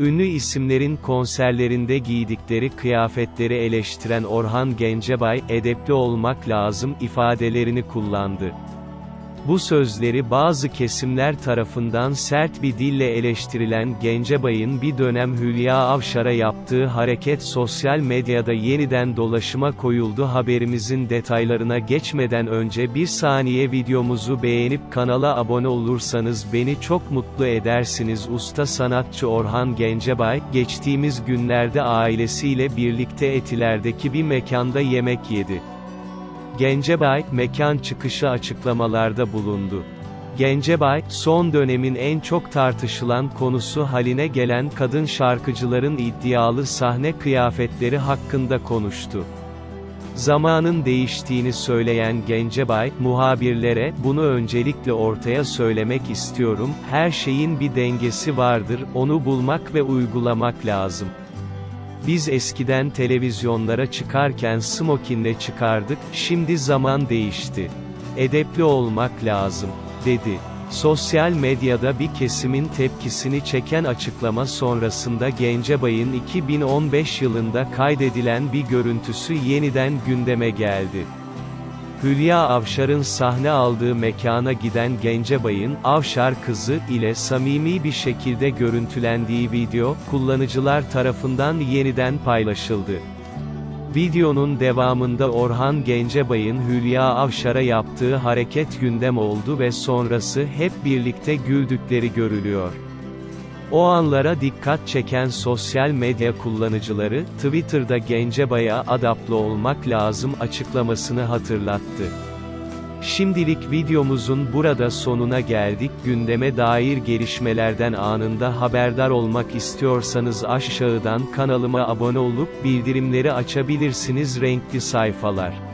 Ünlü isimlerin konserlerinde giydikleri kıyafetleri eleştiren Orhan Gencebay, edepli olmak lazım ifadelerini kullandı. Bu sözleri bazı kesimler tarafından sert bir dille eleştirilen Gencebay'ın bir dönem Hülya Avşar'a yaptığı hareket sosyal medyada yeniden dolaşıma koyuldu haberimizin detaylarına geçmeden önce bir saniye videomuzu beğenip kanala abone olursanız beni çok mutlu edersiniz usta sanatçı Orhan Gencebay, geçtiğimiz günlerde ailesiyle birlikte Etiler'deki bir mekanda yemek yedi. Gencebay, mekan çıkışı açıklamalarda bulundu. Gencebay, son dönemin en çok tartışılan konusu haline gelen kadın şarkıcıların iddialı sahne kıyafetleri hakkında konuştu. Zamanın değiştiğini söyleyen Gencebay, muhabirlere, bunu öncelikle ortaya söylemek istiyorum, her şeyin bir dengesi vardır, onu bulmak ve uygulamak lazım. Biz eskiden televizyonlara çıkarken smokinle çıkardık, şimdi zaman değişti. Edepli olmak lazım, dedi. Sosyal medyada bir kesimin tepkisini çeken açıklama sonrasında Gencebay'ın 2015 yılında kaydedilen bir görüntüsü yeniden gündeme geldi. Hülya Avşar'ın sahne aldığı mekana giden Gencebay'ın, Avşar kızı, ile samimi bir şekilde görüntülendiği video, kullanıcılar tarafından yeniden paylaşıldı. Videonun devamında Orhan Gencebay'ın Hülya Avşar'a yaptığı hareket gündem oldu ve sonrası hep birlikte güldükleri görülüyor. O anlara dikkat çeken sosyal medya kullanıcıları, Twitter'da Gencebay'a adaplı olmak lazım açıklamasını hatırlattı. Şimdilik videomuzun burada sonuna geldik. Gündeme dair gelişmelerden anında haberdar olmak istiyorsanız aşağıdan kanalıma abone olup bildirimleri açabilirsiniz renkli sayfalar.